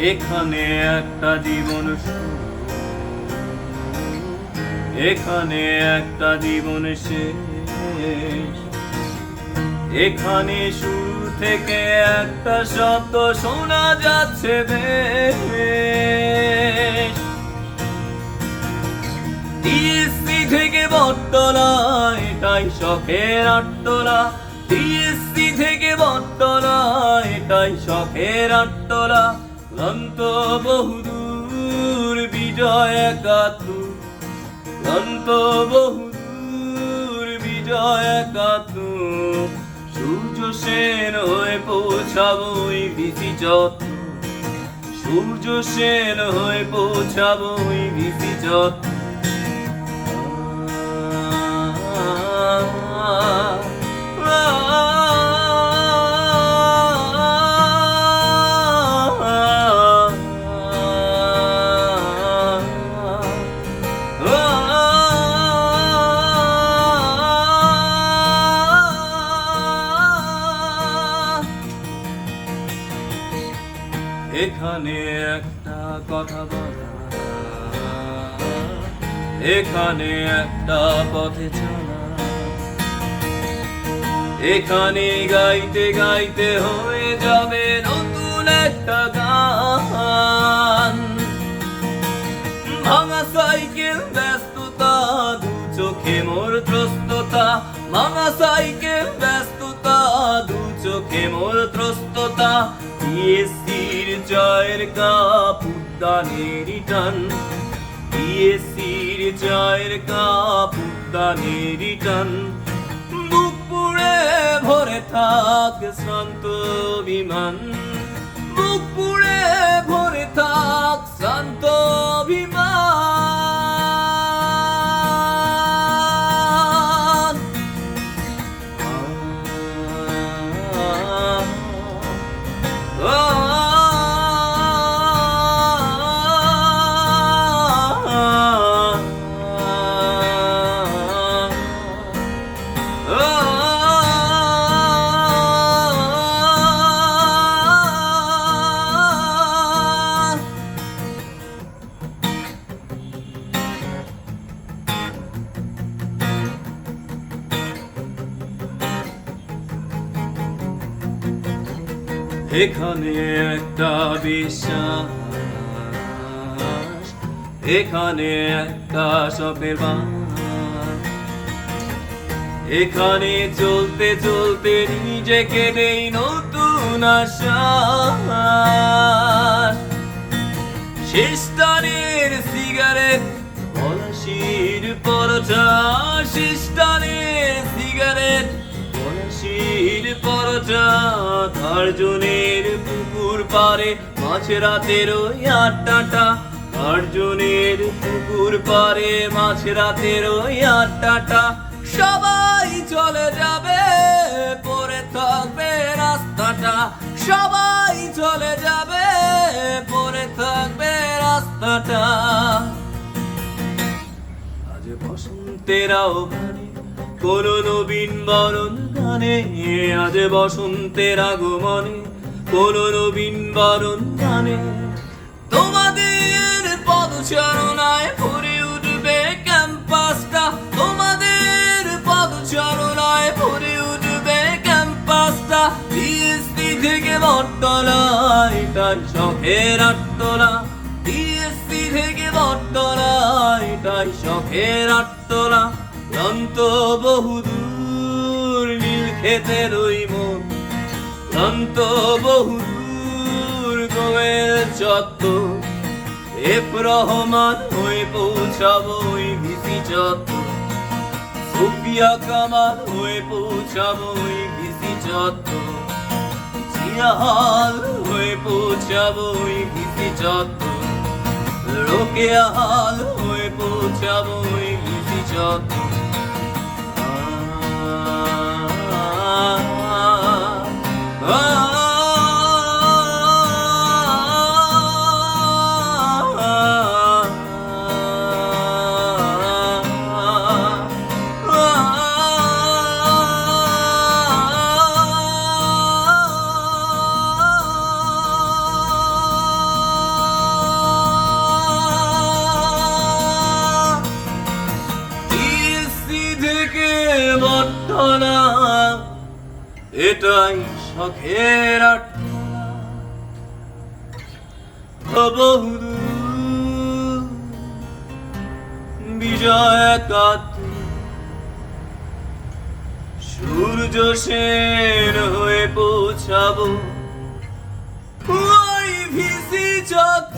এখানে একটা জীবন এখানে একটা জীবন শেষ। এখানে শুরু থেকে একটা শব্দ শোনা যাচ্ছে টিএসসি থেকে বটতলা এটাই শখের আটতলা। টিএসসি থেকে বটতলা এটাই শখের আটতলা। ক্লান্ত বহুদূর বিজয় একাত্তর ক্লান্ত বহুদূর বিজয় একাত্তর সূর্য সেন হয়ে পৌঁছাবো ওই ভিসি চত্বর সূর্য সেন হয়ে পৌঁছাবো ওই চত্বর এখানে একটা কথা বলা, এখানে একটা পথে চলা। এখানে গাইতে গাইতে হয়ে যাবে নতুন একটা গান। ভাঙা সাইকেল, ব্যস্ততা, দু চোখে মোর ত্রস্ততা। ভাঙা সাইকেল, ব্যস্ততা, দু চোখে মোর ত্রস্ততা। জয়ের কাপ উদ্যানের টান। বিএসির চায়ের কাপ উদ্যানের টান। বুক পুড়ে ভরে থাক শান্ত বিমান। বুক পুড়ে ভরে থাক শান্ত এখানে একটা বিশ্বাস, এখানে একটা স্বপ্নের এখানে চলতে চলতে নিজেকে নেই নতুন আশ্বাস। শেষদানের সিগারেট পলাশির পরোটা অর্জুনের পুকুর পারে মাঝ রাতের ওই আড্ডাটা। অর্জুনের পুকুর পারে মাঝ রাতের ওই আড্ডাটা। সবাই চলে যাবে পরে থাকবে রাস্তাটা। সবাই চলে যাবে পরে থাকবে রাস্তাটা। আজ বসন্তেরাও কোন নবীন বরণ গানে, আজ বসন্তের আগমনে কোন নবীন বরণ গানে। তোমাদের পদচারণায় ভরে উঠবে ক্যাম্পাসটা। তোমাদের পদচারণায় ভরে উঠবে ক্যাম্পাসটা। ডিএসপি থেকে বটতলা এটাই শখের আটতলা। ডিএসপি থেকে বটতলা এটাই শখের আটতলা। ক্লান্ত বহুদূর নীল খেতের ওই মন। ক্লান্ত বহুদূর গোয়েল চত্বর এফ রহমান হয়ে পৌঁছাবো ওই ভিসি চত্বর সুফিয়া কামাল হয়ে পৌঁছাবো ওই ভিসি চত্বর জিয়াহাল হয়ে পৌঁছাবো ওই ভিসি চত্বর রোকেয়া হাল হয়ে ওই চত্বর থেকে বর্তনা এটাই শখের বহুদূর বিজয় কাত। সূর্য সেন হয়ে পৌঁছাবো। ওই ভিসি যত